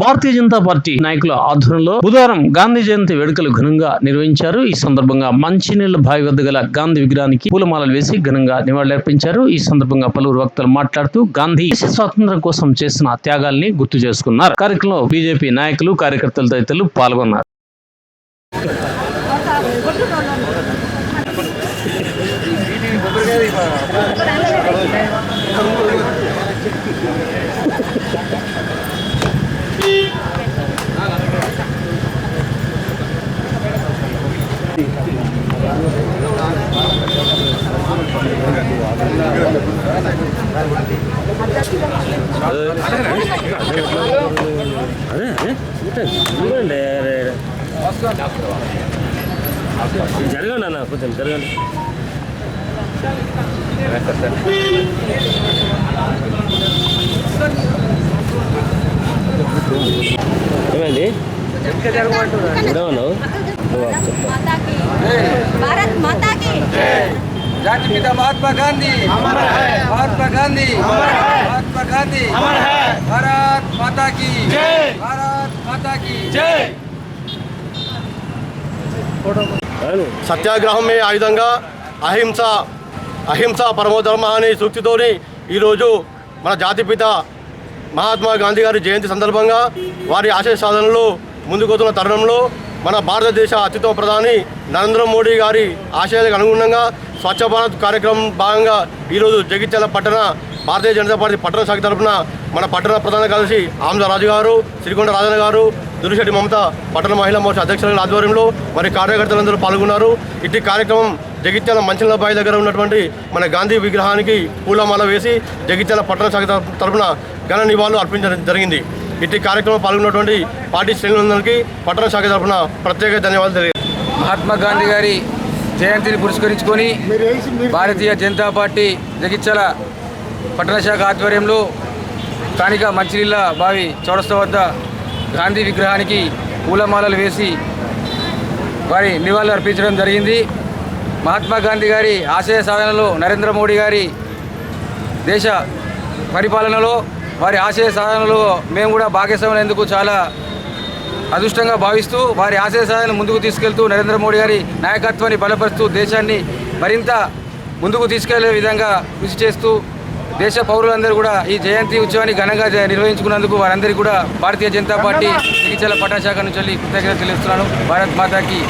Bharatiya Janata party నాయకుల ఆధ్వర్యంలో బుధవారం గాంధీ జయంతి వేడుకలు ఘనంగా నిర్వహించారు. ఈ సందర్భంగా మంచినీళ్ళ బావి వద్ద గల గాంధీ విగ్రహానికి పూలమాలలు వేసి ఘనంగా నివాళులర్పించారు. ఈ సందర్భంగా పలువురు వక్తలు మాట్లాడుతూ గాంధీ దేశ స్వాతంత్ర్యం కోసం చేసిన త్యాగాల్ని గుర్తు చేసుకున్నారు. కార్యక్రమంలో బీజేపీ నాయకులు కార్యకర్తలు తదితరులు పాల్గొన్నారు. అదే చూడండి జరగండి అన్న కొంచెం జరగండి ఏమండి ఉండవన్నావు భారత్ మహాత్మా గాంధీ మహాత్మా గాంధీ गांधी महात्मा गांधी महात्मा गांधी भारत माता की भारत माता की అవును సత్యాగ్రహమే ఆయుధంగా అహింస అహింస పరమోధర్మ అనే సూక్తితోని ఈరోజు మన జాతిపిత మహాత్మా గాంధీ గారి జయంతి సందర్భంగా వారి ఆశయ సాధనలో ముందుకొతున్న తరుణంలో మన భారతదేశ అత్యుత్తమ ప్రధాని నరేంద్ర మోడీ గారి ఆశయాలకు అనుగుణంగా స్వచ్ఛ భారత్ కార్యక్రమం భాగంగా ఈరోజు జగిత్యాల పట్టణ భారతీయ జనతా పార్టీ పట్టణ శాఖ తరఫున మన పట్టణ ప్రధాన కార్యదర్శి ఆమ్జ గారు సిరికొండ రాజన్న గారు దురిశెట్టి మమత పట్టణ మహిళా మోర్చా అధ్యక్షుల ఆధ్వర్యంలో మరి కార్యకర్తలందరూ పాల్గొన్నారు ఇట్టి కార్యక్రమం జగిత్యాల మంచిల బాయి దగ్గర ఉన్నటువంటి మన గాంధీ విగ్రహానికి పూలమాల వేసి జగిత్యాల పట్టణ శాఖ తరఫు- తరఫున ఘన నివాళులు అర్పించడం జరిగింది ఇట్టి కార్యక్రమం పాల్గొన్నటువంటి పార్టీ శ్రేణులందరికీ పట్టణ శాఖ తరఫున ప్రత్యేక ధన్యవాదాలు తెలియజేస్తున్నాను. మహాత్మా గాంధీ గారి జయంతిని పురస్కరించుకొని భారతీయ జనతా పార్టీ జగిత్యాల పట్టణ శాఖ ఆధ్వర్యంలో స్థానిక మంచినీళ్ళ బావి చౌరస్త వద్ద గాంధీ విగ్రహానికి పూలమాలలు వేసి వారి నివాళులు అర్పించడం జరిగింది. మహాత్మా గాంధీ గారి ఆశయ సాధనలో నరేంద్ర మోడీ గారి దేశ పరిపాలనలో వారి ఆశయ సాధనలో మేము కూడా భాగస్వామ్యం చాలా అదృష్టంగా భావిస్తూ వారి ఆశయ సాధన ముందుకు తీసుకెళ్తూ నరేంద్ర మోడీ గారి నాయకత్వాన్ని బలపరుస్తూ దేశాన్ని మరింత ముందుకు తీసుకెళ్ళే విధంగా కృషి చేస్తూ దేశ పౌరులందరూ కూడా ఈ జయంతి ఉత్సవాన్ని ఘనంగా నిర్వహించుకున్నందుకు వారందరికీ కూడా భారతీయ జనతా పార్టీ చికిత్సల పట్టణ నుంచి కృతజ్ఞత తెలుస్తున్నాను భారత్ మాతాకి.